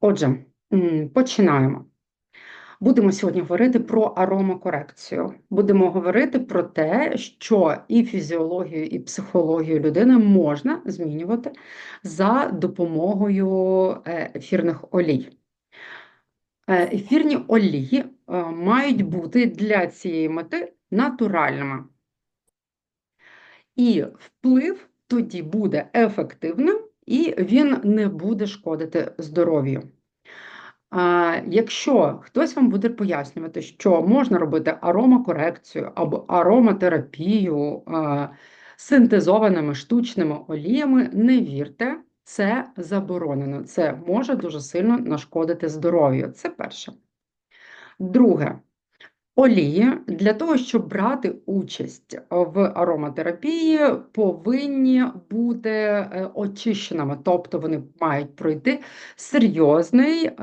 Отже, починаємо. Будемо сьогодні говорити про аромакорекцію. Будемо говорити про те, що і фізіологію, і психологію людини можна змінювати за допомогою е, ефірних олій. Е, Ефірні олії е, мають бути для цієї мети натуральними. І вплив тоді буде ефективним і він не буде шкодити здоров'ю. Якщо хтось вам буде пояснювати, що можна робити аромакорекцію або ароматерапію синтезованими штучними оліями, не вірте, це заборонено. Це може дуже сильно нашкодити здоров'ю. Це перше. Друге, Олії для того, щоб брати участь в ароматерапії, повинні бути е, очищеними, тобто вони мають пройти серйозний е,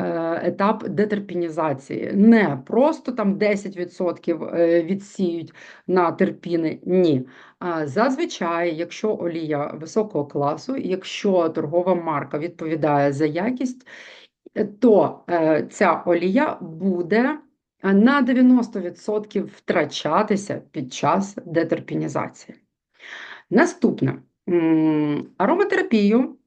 етап детерпінізації. Не просто там 10% е, відсіють на терпіни, ні. Зазвичай, якщо олія високого класу, якщо торгова марка відповідає за якість, то ця олія буде на 90% втрачатися під час детерпінізації. Наступне ароматерапію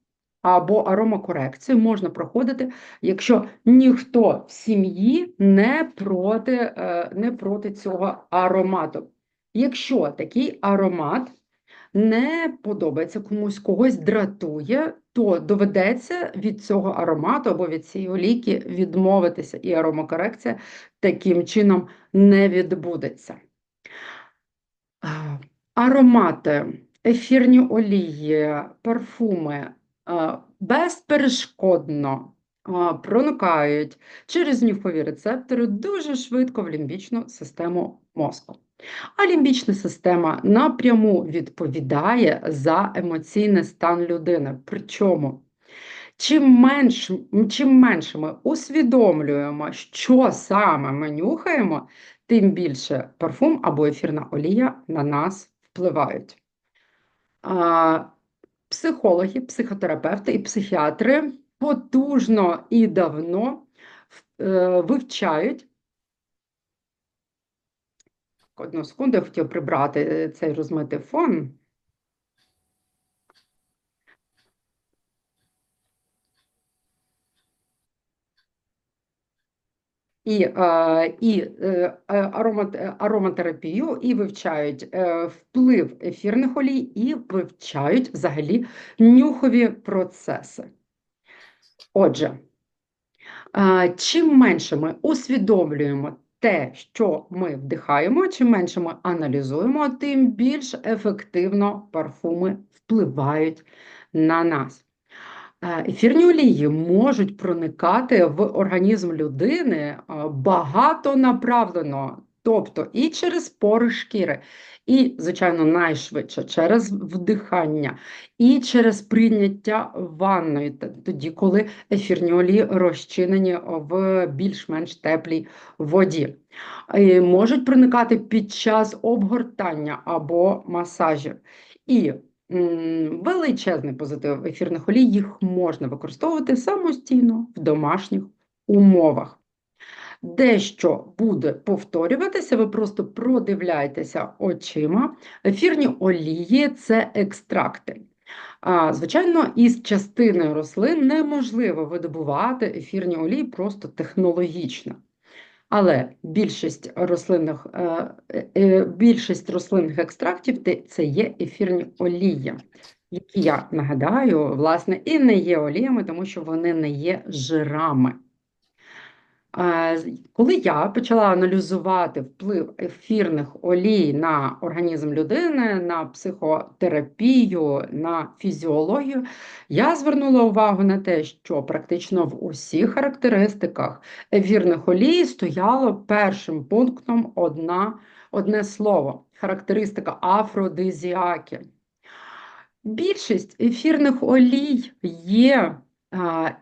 або аромакорекцію можна проходити, якщо ніхто в сім'ї не проти, е, не проти цього аромату. Якщо такий аромат не подобається комусь, когось дратує, то доведеться від цього аромату або від цієї олійки відмовитися, і аромакорекція таким чином не відбудеться. Аромати, ефірні олії, парфуми безперешкодно проникають через нюхові рецептори дуже швидко в лімбічну систему мозку. А лімбічна система напряму відповідає за емоційний стан людини. Причому, чим менш, чим менше ми усвідомлюємо, що саме ми нюхаємо, тим більше парфум або ефірна олія на нас впливають. Психологи, психотерапевти і психіатри потужно і давно е, вивчають Одну секунду, я хотів прибрати е, цей розмитий фон. І е, і е, ароматерапію, і вивчають вплив ефірних олій, і вивчають взагалі нюхові процеси. Отже, чим менше ми усвідомлюємо те, що ми вдихаємо, чим менше ми аналізуємо, тим більш ефективно парфуми впливають на нас. Е, ефірні олії можуть проникати в організм людини е, багато направлено, тобто і через пори шкіри, і, звичайно, найшвидше через вдихання, і через прийняття ванної, тоді, коли ефірні олії розчинені в більш-менш теплій воді. І можуть проникати під час обгортання або масажів. І Величезний позитив ефірних олій, їх можна використовувати самостійно в домашніх умовах дещо буде повторюватися, ви просто продивляйтеся очима. Ефірні олії це екстракти. Звичайно, із частини рослин неможливо видобувати ефірні олії просто технологічно. Але більшість рослинних е, е, більшість рослинних екстрактів це є ефірні олії, які я нагадаю, власне, і не є оліями, тому що вони не є жирами. Коли я почала аналізувати вплив ефірних олій на організм людини, на психотерапію, на фізіологію, я звернула увагу на те, що практично в усіх характеристиках ефірних олій стояло першим пунктом одна, одне слово характеристика афродизіаки. Більшість ефірних олій є,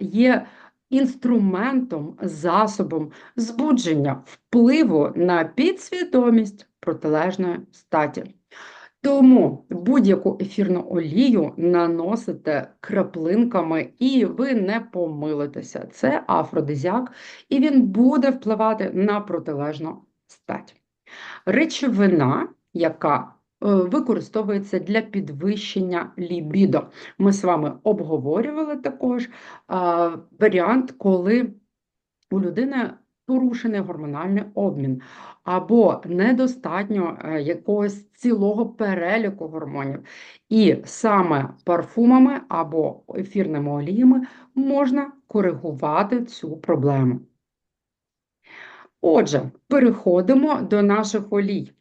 є інструментом, засобом збудження впливу на підсвідомість протилежної статі. Тому будь-яку ефірну олію наносите краплинками, і ви не помилитеся. Це афродизіак, і він буде впливати на протилежну стать. Речовина, яка використовується для підвищення лібідо. Ми з вами обговорювали також варіант, коли у людини порушений гормональний обмін, або недостатньо е, якогось цілого переліку гормонів. І саме парфумами або ефірними оліями можна коригувати цю проблему. Отже, переходимо до наших олій.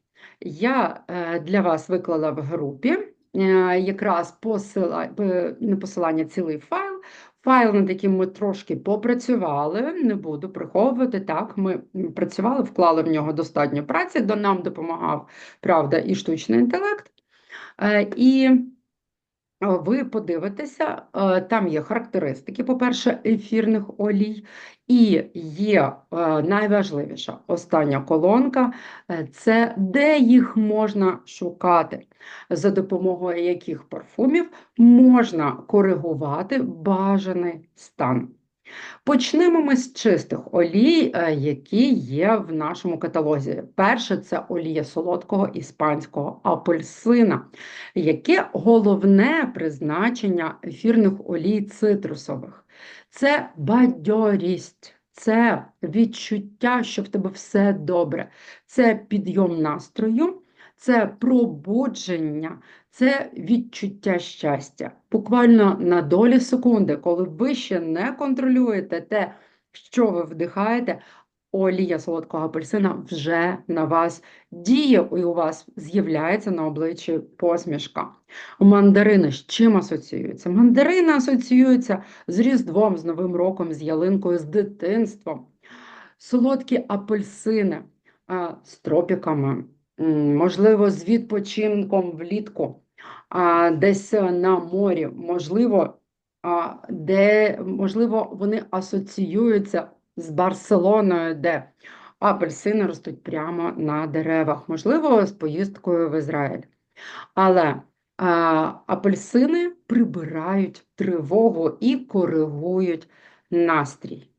Я е, для вас виклала в групі е, якраз посила, не посилання цілий файл. Файл, над яким ми трошки попрацювали, не буду приховувати. Так, ми працювали, вклали в нього достатньо праці, до нам допомагав правда і штучний інтелект. Е, і ви подивитеся, е, там є характеристики, по-перше, ефірних олій, і є е, найважливіша остання колонка е, це де їх можна шукати, за допомогою яких парфумів можна коригувати бажаний стан. Почнемо ми з чистих олій, е, які є в нашому каталозі. Перше це олія солодкого іспанського апельсина, яке головне призначення ефірних олій цитрусових. Це бадьорість, це відчуття, що в тебе все добре, це підйом настрою, це пробудження, це відчуття щастя. Буквально на долі секунди, коли ви ще не контролюєте те, що ви вдихаєте, олія солодкого апельсина вже на вас діє, і у вас з'являється на обличчі посмішка. Мандарини з чим асоціюються? Мандарини асоціюються з Різдвом, з Новим роком, з ялинкою, з дитинством. Солодкі апельсини з тропіками, можливо, з відпочинком влітку десь на морі, можливо, де, можливо, вони асоціюються з Барселоною, де апельсини ростуть прямо на деревах, можливо, з поїздкою в Ізраїль. Але а, апельсини прибирають тривогу і коригують настрій.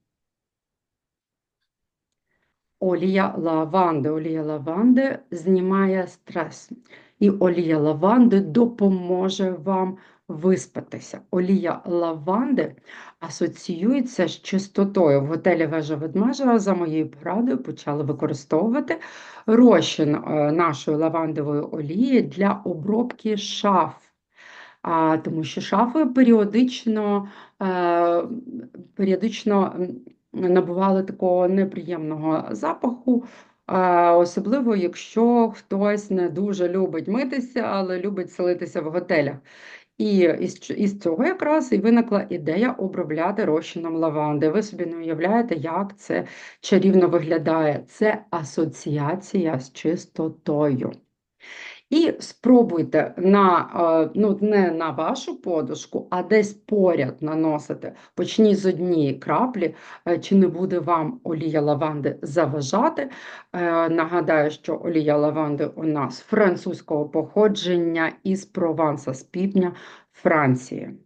Олія лаванди. Олія лаванди знімає стрес і олія лаванди допоможе вам виспатися. Олія лаванди асоціюється з чистотою. В готелі вежа ведмежа за моєю порадою почали використовувати розчин е, нашої лавандової олії для обробки шаф. А, Тому що шафи періодично е, періодично набували такого неприємного запаху, Особливо, якщо хтось не дуже любить митися, але любить селитися в готелях. І із, із цього якраз і виникла ідея обробляти розчином лаванди. Ви собі не уявляєте, як це чарівно виглядає. Це асоціація з чистотою. І спробуйте на, е, ну, не на вашу подушку, а десь поряд наносити. Почніть з однієї краплі, е, чи не буде вам олія лаванди заважати. Е, нагадаю, що олія лаванди у нас французького походження із Прованса з півдня Франції.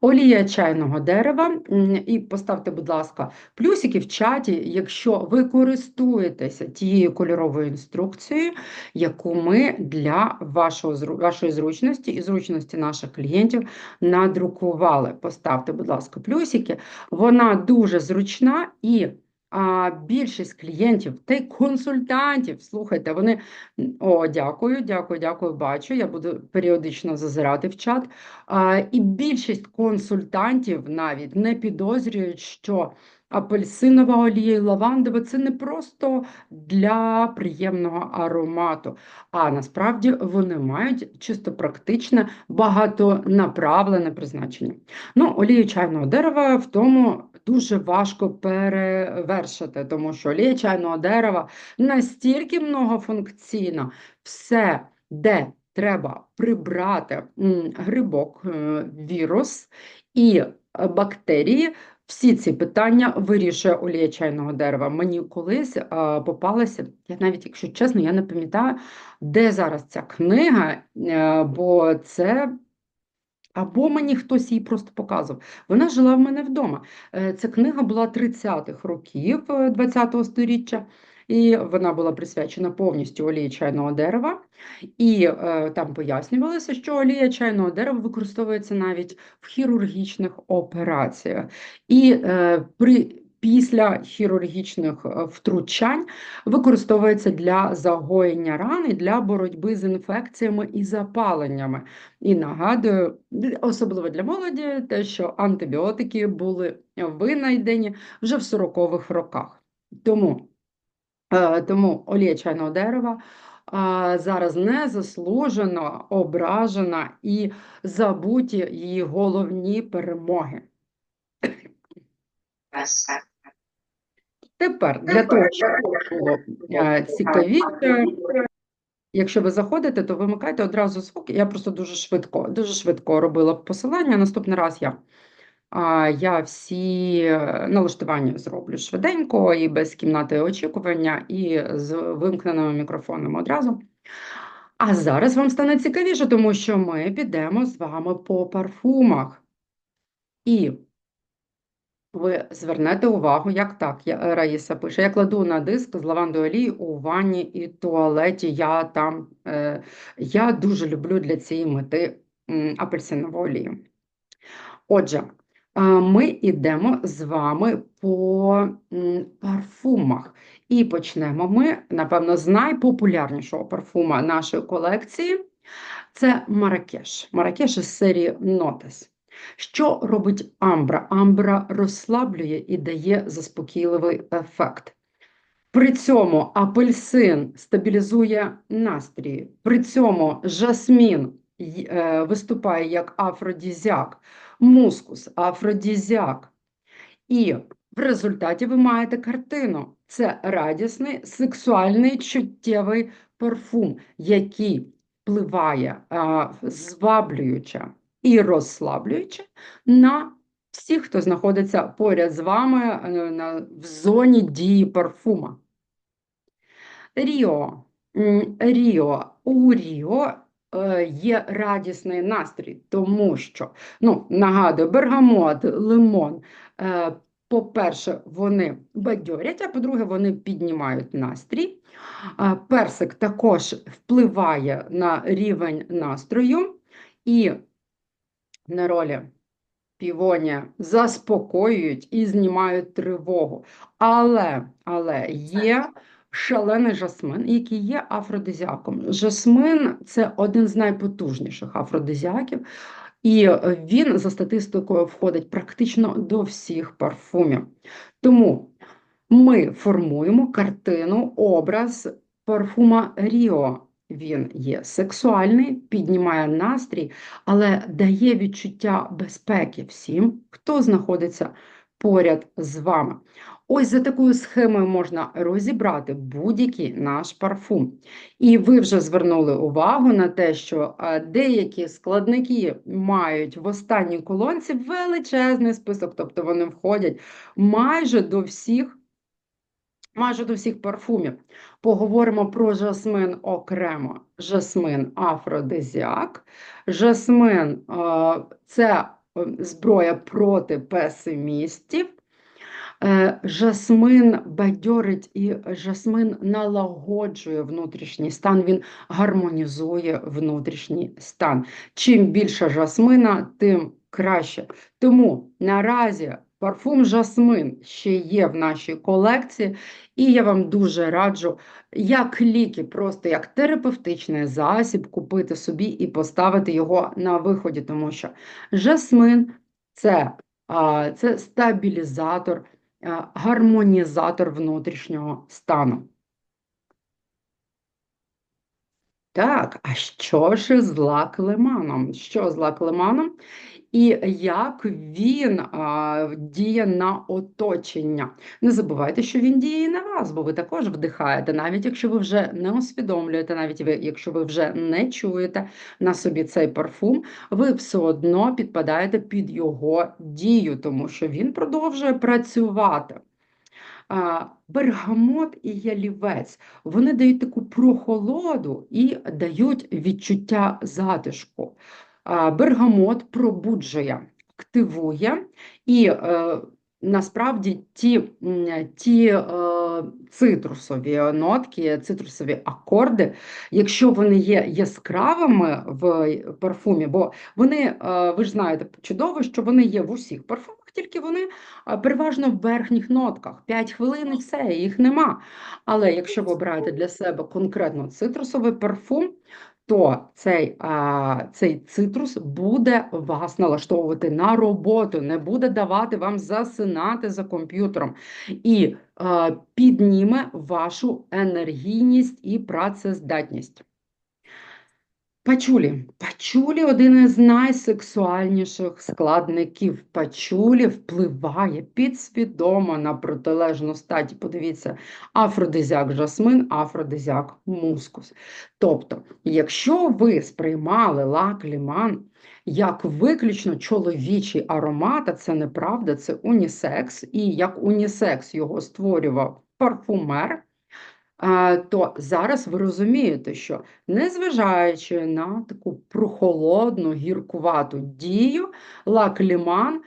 Олія чайного дерева, і поставте, будь ласка, плюсики в чаті, якщо ви користуєтеся тією кольоровою інструкцією, яку ми для вашого, вашої зручності і зручності наших клієнтів надрукували. Поставте, будь ласка, плюсики. Вона дуже зручна і. А більшість клієнтів та й консультантів, слухайте, вони о, дякую, дякую, дякую, бачу. Я буду періодично зазирати в чат. А, І більшість консультантів навіть не підозрюють, що апельсинова олія і лавандова це не просто для приємного аромату, а насправді вони мають чисто практичне, багатонаправлене призначення. Ну, олію чайного дерева в тому дуже важко перевершити, тому що олія чайного дерева настільки многофункційна, все, де треба прибрати грибок, е, вірус і бактерії, Всі ці питання вирішує олія чайного дерева. Мені колись а, попалася, я навіть, якщо чесно, я не пам'ятаю, де зараз ця книга, е, бо це. Або мені хтось її просто показував. Вона жила в мене вдома. Е, Ця книга була 30-х років ХХ століття, і вона була присвячена повністю олії чайного дерева. І е, там пояснювалося, що олія чайного дерева використовується навіть в хірургічних операціях. І е, при Після хірургічних е, втручань використовується для загоєння ран для боротьби з інфекціями і запаленнями. І нагадую, особливо для молоді, те, що антибіотики були винайдені вже в 40-х роках. Тому, тому олія чайного дерева а, зараз незаслужено ображена і забуті її головні перемоги. Тепер для того, щоб було е, цікавіше, якщо ви заходите, то вимикайте одразу звук. Я просто дуже швидко, дуже швидко робила посилання. Наступний раз я, я всі е, налаштування зроблю швиденько і без кімнати очікування, і з вимкненими мікрофонами одразу. А зараз вам стане цікавіше, тому що ми підемо з вами по парфумах. І ви звернете увагу, як так, я, Раїса пише, я кладу на диск з лавандою олії у ванні і туалеті. Я там, е, я дуже люблю для цієї мети апельсинову олію. Отже, ми йдемо з вами по парфумах. І почнемо ми, напевно, з найпопулярнішого парфума нашої колекції. Це Маракеш. Маракеш із серії Нотес. Що робить амбра? Амбра розслаблює і дає заспокійливий ефект. При цьому апельсин стабілізує настрій, при цьому жасмін е, виступає як афродізіак, мускус афродізіак. І в результаті ви маєте картину. Це радісний, сексуальний, чуттєвий парфум, який впливає зваблююче і розслаблююче на всіх, хто знаходиться поряд з вами е, на, в зоні дії парфума. Ріо. Ріо. У Ріо є радісний настрій, тому що, ну, нагадую, бергамот, лимон. Е, по-перше, вони бадьорять, а по-друге, вони піднімають настрій. Персик також впливає на рівень настрою, і неролі півонія заспокоюють і знімають тривогу. Але, але є шалений жасмин, який є афродизіаком. Жасмин це один з найпотужніших афродизіаків. І він за статистикою входить практично до всіх парфумів. Тому ми формуємо картину, образ парфума Ріо. Він є сексуальний, піднімає настрій, але дає відчуття безпеки всім, хто знаходиться поряд з вами. Ось за такою схемою можна розібрати будь-який наш парфум. І ви вже звернули увагу на те, що деякі складники мають в останній колонці величезний список, тобто вони входять майже до всіх майже до всіх парфумів. Поговоримо про жасмин окремо. Жасмин афродизіак. Жасмин це е, зброя проти песимістів. Е, жасмин бадьорить і жасмин налагоджує внутрішній стан, він гармонізує внутрішній стан. Чим більше жасмина, тим краще. Тому наразі Парфум Жасмин ще є в нашій колекції, і я вам дуже раджу, як ліки, просто як терапевтичний засіб, купити собі і поставити його на виході, тому що жасмин це, це стабілізатор, гармонізатор внутрішнього стану. Так, а що ж з лак-лиманом? Що з лак-лиманом? І як він а, діє на оточення. Не забувайте, що він діє і на вас, бо ви також вдихаєте, навіть якщо ви вже не усвідомлюєте, навіть ви, якщо ви вже не чуєте на собі цей парфум, ви все одно підпадаєте під його дію, тому що він продовжує працювати. Бергамот і ялівець вони дають таку прохолоду і дають відчуття затишку. Бергамот пробуджує, активує і е, насправді ті ті е, цитрусові нотки, цитрусові акорди, якщо вони є яскравими в парфумі, бо вони, е, ви ж знаєте чудово, що вони є в усіх парфумах, тільки вони переважно в верхніх нотках. 5 хвилин і все, їх нема. Але якщо ви обираєте для себе конкретно цитрусовий парфум, то цей а, цей цитрус буде вас налаштовувати на роботу, не буде давати вам засинати за комп'ютером і а, підніме вашу енергійність і працездатність. Пачулі. Пачулі один із найсексуальніших складників. Пачулі впливає підсвідомо на протилежну статі. Подивіться, афродизяк жасмин, афродизяк мускус. Тобто, якщо ви сприймали лак ліман як виключно чоловічий аромат, а це неправда, це унісекс, і як унісекс його створював парфумер то зараз ви розумієте, що незважаючи на таку прохолодну, гіркувату дію, лак-ліман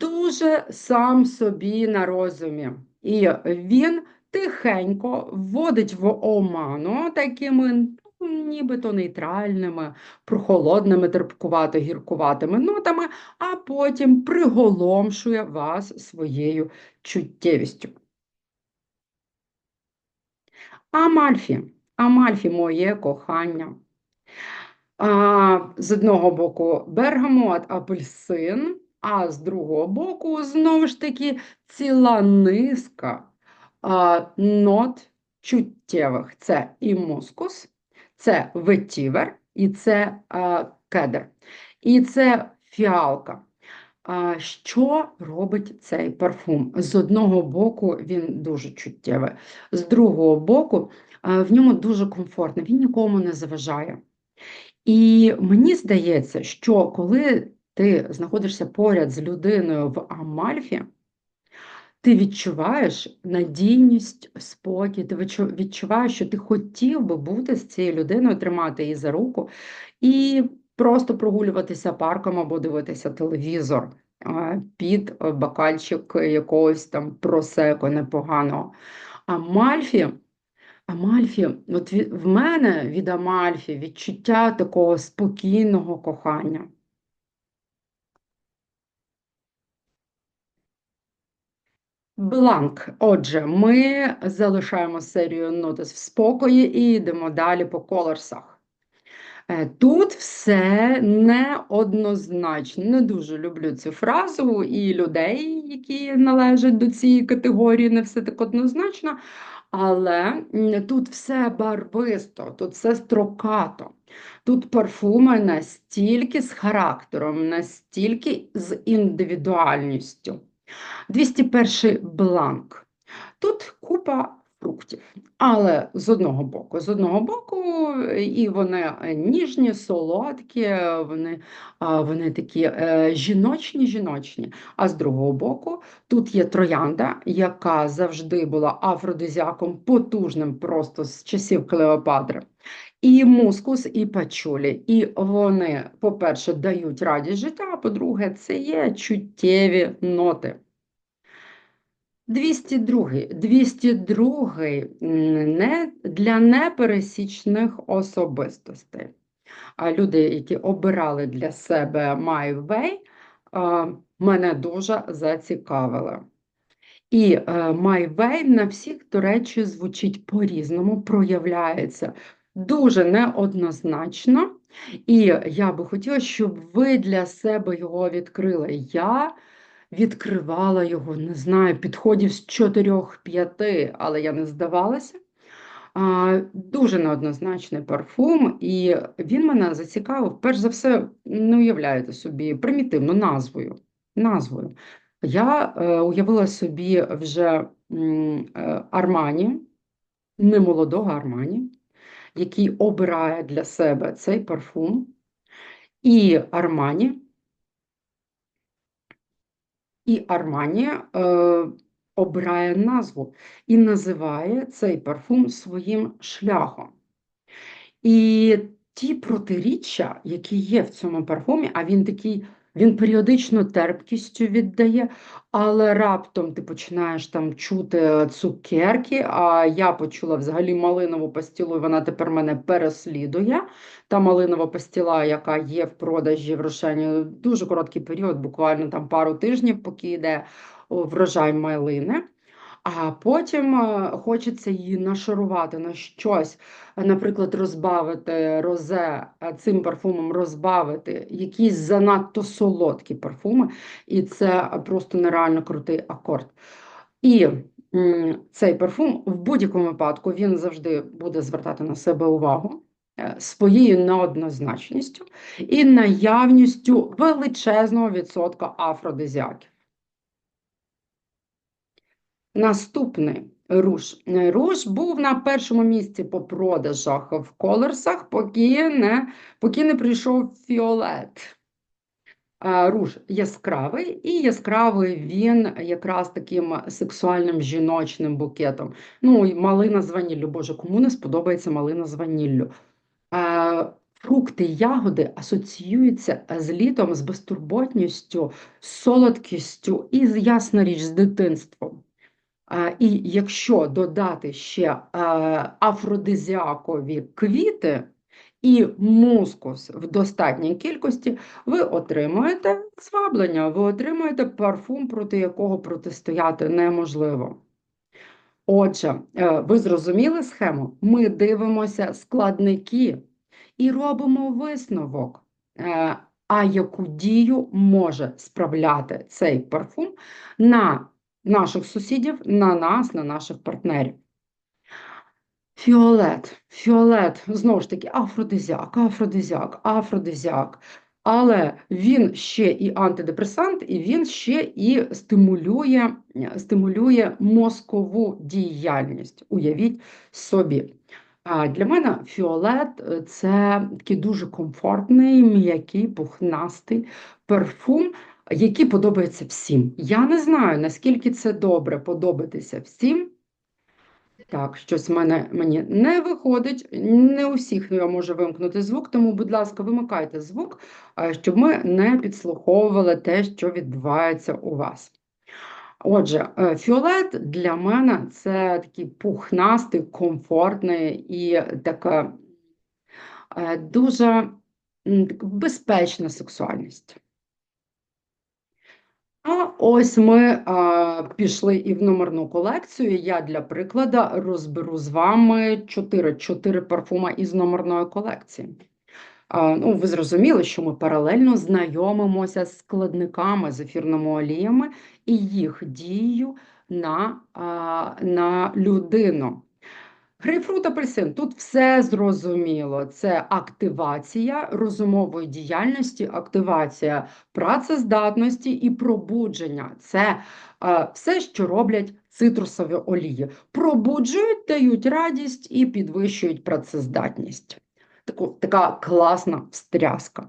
дуже сам собі на розумі. І він тихенько вводить в оману такими ну, нібито нейтральними, прохолодними, терпкувато гіркуватими нотами, а потім приголомшує вас своєю чуттєвістю. Амальфі. Амальфі моє кохання. А, З одного боку бергамот, апельсин, а з другого боку, знову ж таки, ціла низка а, нот чуттєвих. Це і мускус, це ветівер, і це а, кедр. І це фіалка. Що робить цей парфум? З одного боку, він дуже чуттєвий, з другого боку, в ньому дуже комфортно, він нікому не заважає. І мені здається, що коли ти знаходишся поряд з людиною в Амальфі, ти відчуваєш надійність, спокій, ти відчуваєш, що ти хотів би бути з цією людиною, тримати її за руку і просто прогулюватися парком або дивитися телевізор під бокальчик якогось там просеко непоганого. Амальфі, Амальфі, от в мене від Амальфі відчуття такого спокійного кохання. Бланк. Отже, ми залишаємо серію нотис в спокої і йдемо далі по колорсах. Е, тут все неоднозначно. Не дуже люблю цю фразу і людей, які належать до цієї категорії, не все так однозначно. Але тут все барвисто, тут все строкато. Тут парфуми настільки з характером, настільки з індивідуальністю. 201 бланк. Тут купа фруктів. Але з одного боку, з одного боку, і вони ніжні, солодкі, вони вони такі е, жіночні, жіночні. А з другого боку, тут є троянда, яка завжди була афродизіаком потужним просто з часів Клеопатри. І мускус, і пачулі. І вони, по-перше, дають радість життя, а по-друге, це є чуттєві ноти. 202 202 не для непересічних особистостей. А люди, які обирали для себе My мене дуже зацікавили. І е, My на всіх, до речі, звучить по-різному, проявляється дуже неоднозначно. І я би хотіла, щоб ви для себе його відкрили. Я відкривала його, не знаю, підходів з 4-5, але я не здавалася. А, Дуже неоднозначний парфум, і він мене зацікавив, перш за все, не уявляєте собі, примітивно назвою. назвою. Я е, уявила собі вже е, Армані, немолодого Армані, який обирає для себе цей парфум, і Армані, і Армані е, обирає назву і називає цей парфум своїм шляхом. І ті протиріччя, які є в цьому парфумі, а він такий, він періодично терпкістю віддає, але раптом ти починаєш там чути цукерки, а я почула взагалі малинову пастілу, і вона тепер мене переслідує. Та малинова пастіла, яка є в продажі в Рошені, дуже короткий період, буквально там пару тижнів, поки йде врожай малини. А потім е, хочеться її нашарувати на щось, наприклад, розбавити розе е, цим парфумом, розбавити якісь занадто солодкі парфуми, і це просто нереально крутий акорд. І цей парфум в будь-якому випадку він завжди буде звертати на себе увагу е, своєю неоднозначністю і наявністю величезного відсотка афродизіаків. Наступний руш. Руш був на першому місці по продажах в колерсах, поки не поки не прийшов фіолет. Руш яскравий, і яскравий він якраз таким сексуальним жіночним букетом. Ну, малина з ваніллю. Боже, кому не сподобається малина з ваніллю? Фрукти ягоди асоціюються з літом, з безтурботністю, з солодкістю і, ясна річ, з дитинством. І якщо додати ще афродизіакові квіти і мускус в достатній кількості, ви отримуєте зваблення, ви отримуєте парфум, проти якого протистояти неможливо. Отже, е, ви зрозуміли схему? Ми дивимося складники і робимо висновок. Е, а яку дію може справляти цей парфум на наших сусідів на нас, на наших партнерів. Фіолет, фіолет, знову ж таки, афродизіак, афродизіак, афродизіак. Але він ще і антидепресант, і він ще і стимулює стимулює мозкову діяльність. Уявіть собі. Для мене фіолет це такий дуже комфортний, м'який, пухнастий парфум, які подобаються всім. Я не знаю, наскільки це добре подобатися всім. Так, щось мене мені не виходить. Не у всіх я можу вимкнути звук, тому, будь ласка, вимикайте звук, щоб ми не підслуховували те, що відбувається у вас. Отже, е, фіолет для мене це такий пухнастий, комфортний і така е, дуже безпечна сексуальність. А ось ми а, пішли і в номерну колекцію. Я для прикладу розберу з вами 4 4 парфума із номерної колекції. А, ну, Ви зрозуміли, що ми паралельно знайомимося з складниками з ефірними оліями і їх дією на, а, на людину. Грейпфрут апельсин, тут все зрозуміло. Це активація розумової діяльності, активація працездатності і пробудження. Це е, все, що роблять цитрусові олії. Пробуджують, дають радість і підвищують працездатність. Таку, така класна встряска.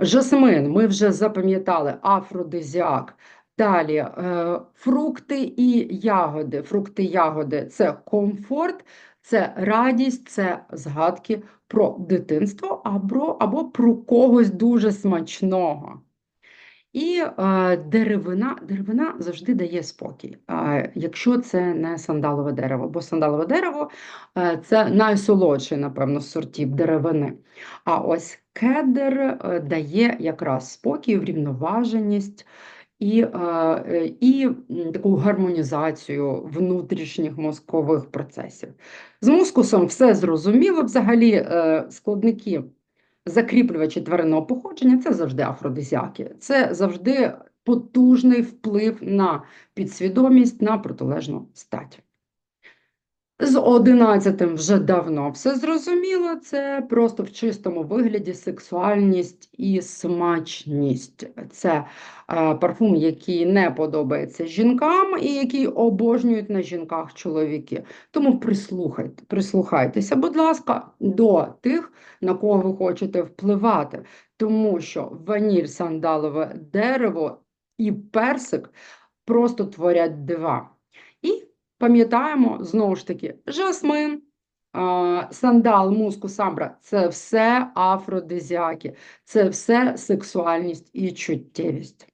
Жасмин, ми вже запам'ятали афродизіак. Далі е, фрукти і ягоди. Фрукти ягоди це комфорт, це радість, це згадки про дитинство або або про когось дуже смачного. І е, деревина деревина завжди дає спокій, е, якщо це не сандалове дерево, бо сандалове дерево е, це найсолодший, напевно, сортів деревини. А ось кедр е, дає якраз спокій, врівноваженість і е, і таку гармонізацію внутрішніх мозкових процесів. З мускусом все зрозуміло. Взагалі, е, складники закріплювачі тваринного походження це завжди афродизіаки, це завжди потужний вплив на підсвідомість, на протилежну стать. З одинадцятим вже давно все зрозуміло. Це просто в чистому вигляді сексуальність і смачність. Це е, парфум, який не подобається жінкам і який обожнюють на жінках чоловіки. Тому прислухайте, прислухайтеся, будь ласка, до тих, на кого ви хочете впливати, тому що ваніль, сандалове дерево і персик просто творять дива. І Пам'ятаємо знову ж таки, жасмин, сандал, муску, самбра це все афродизіаки, це все сексуальність і чуттєвість.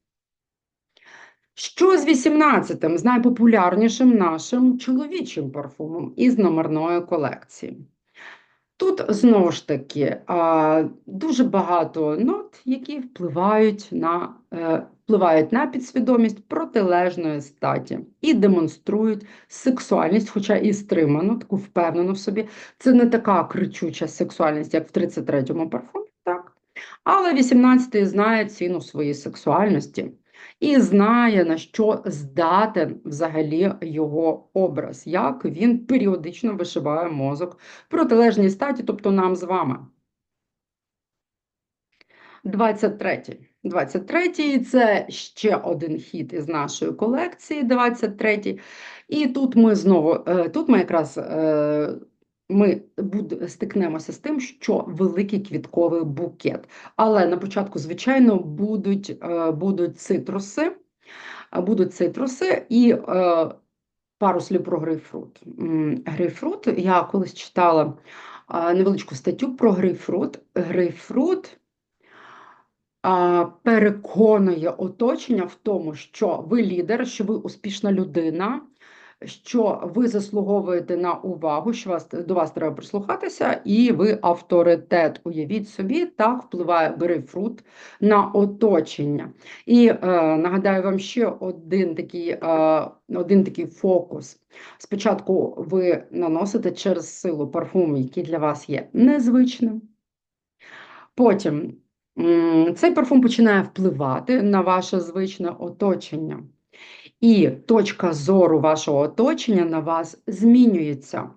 Що з 18-м, з найпопулярнішим нашим чоловічим парфумом із номерної колекції? Тут знову ж таки дуже багато нот, які впливають на е, впливають на підсвідомість протилежної статі і демонструють сексуальність, хоча і стриману, таку впевнену в собі. Це не така кричуча сексуальність, як в 33-му парфумі, так? Але 18-й знає ціну своєї сексуальності і знає, на що здатен взагалі його образ, як він періодично вишиває мозок протилежній статі, тобто нам з вами. 23-й. 23-й це ще один хід із нашої колекції, 23-й. І тут ми знову, е, тут ми якраз е, ми стикнемося з тим, що великий квітковий букет. Але на початку, звичайно, будуть е, будуть цитруси, будуть цитруси і пару слів про грейпфрут. Грейпфрут, я колись читала невеличку статтю про грейпфрут. Грейпфрут переконує оточення в тому, що ви лідер, що ви успішна людина, що ви заслуговуєте на увагу, що вас до вас треба прислухатися, і ви авторитет. Уявіть собі, так впливає грейпфрут на оточення. І е, нагадаю вам ще один такий, е, один такий фокус. Спочатку ви наносите через силу парфум, який для вас є незвичним. Потім цей парфум починає впливати на ваше звичне оточення. І точка зору вашого оточення на вас змінюється.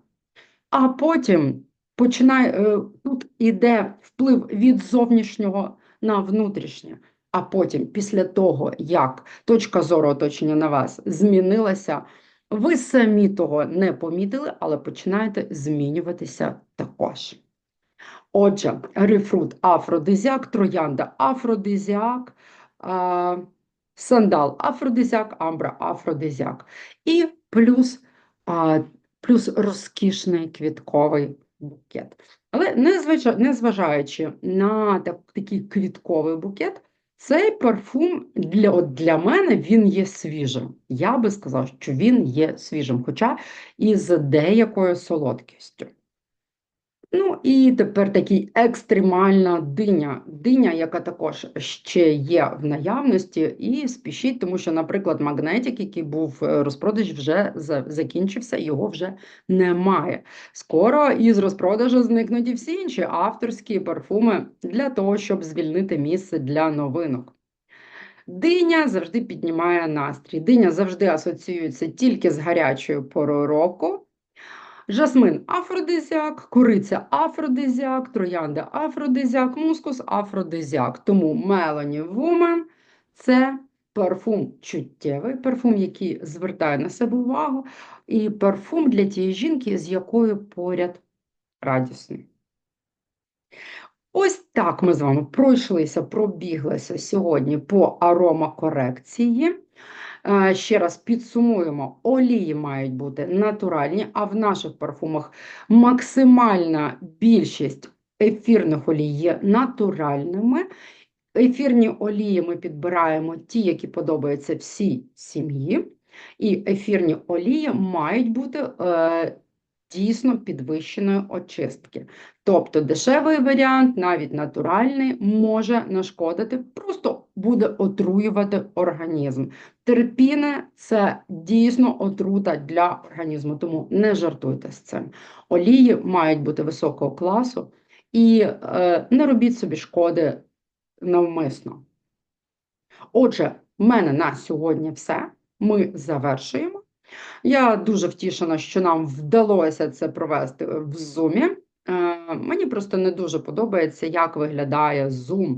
А потім починає, е, тут іде вплив від зовнішнього на внутрішнє. А потім, після того, як точка зору оточення на вас змінилася, ви самі того не помітили, але починаєте змінюватися також. Отже, грейпфрут афродизіак, троянда афродизіак, сандал афродизіак, амбра афродизіак. І плюс плюс розкішний квітковий букет. Але незважаючи на такий квітковий букет, цей парфум для для мене він є свіжим. Я би сказав, що він є свіжим, хоча і з деякою солодкістю. Ну і тепер такий екстремальна диня, диня, яка також ще є в наявності, і спішіть, тому що, наприклад, магнетик, який був е, розпродаж, вже закінчився, його вже немає. Скоро із розпродажу зникнуть і всі інші авторські парфуми для того, щоб звільнити місце для новинок. Диня завжди піднімає настрій. Диня завжди асоціюється тільки з гарячою порою року. Жасмин афродизіак, куриця афродизіак, троянда афродизіак, мускус афродизіак. Тому Melanie Woman – це парфум чуттєвий, парфум, який звертає на себе увагу, і парфум для тієї жінки, з якою поряд радісний. Ось так ми з вами пройшлися, пробіглися сьогодні по аромакорекції. Ще раз підсумуємо: олії мають бути натуральні, а в наших парфумах максимальна більшість ефірних олій є натуральними. Ефірні олії ми підбираємо ті, які подобаються всій сім'ї. І ефірні олії мають бути е, дійсно підвищеної очистки. Тобто дешевий варіант, навіть натуральний, може нашкодити, просто буде отруювати організм. Терпіне це дійсно отрута для організму, тому не жартуйте з цим. Олії мають бути високого класу і е, не робіть собі шкоди навмисно. Отже, в мене на сьогодні все. Ми завершуємо. Я дуже втішена, що нам вдалося це провести в Zoom. Е, Мені просто не дуже подобається, як виглядає Zoom,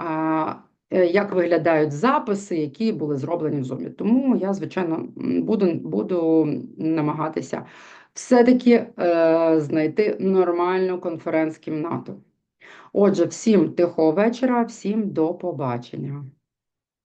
е, е, як виглядають записи, які були зроблені в Zoom. Тому я, звичайно, буду, буду намагатися все-таки е, знайти нормальну конференц-кімнату. Отже, всім тихого вечора, всім до побачення.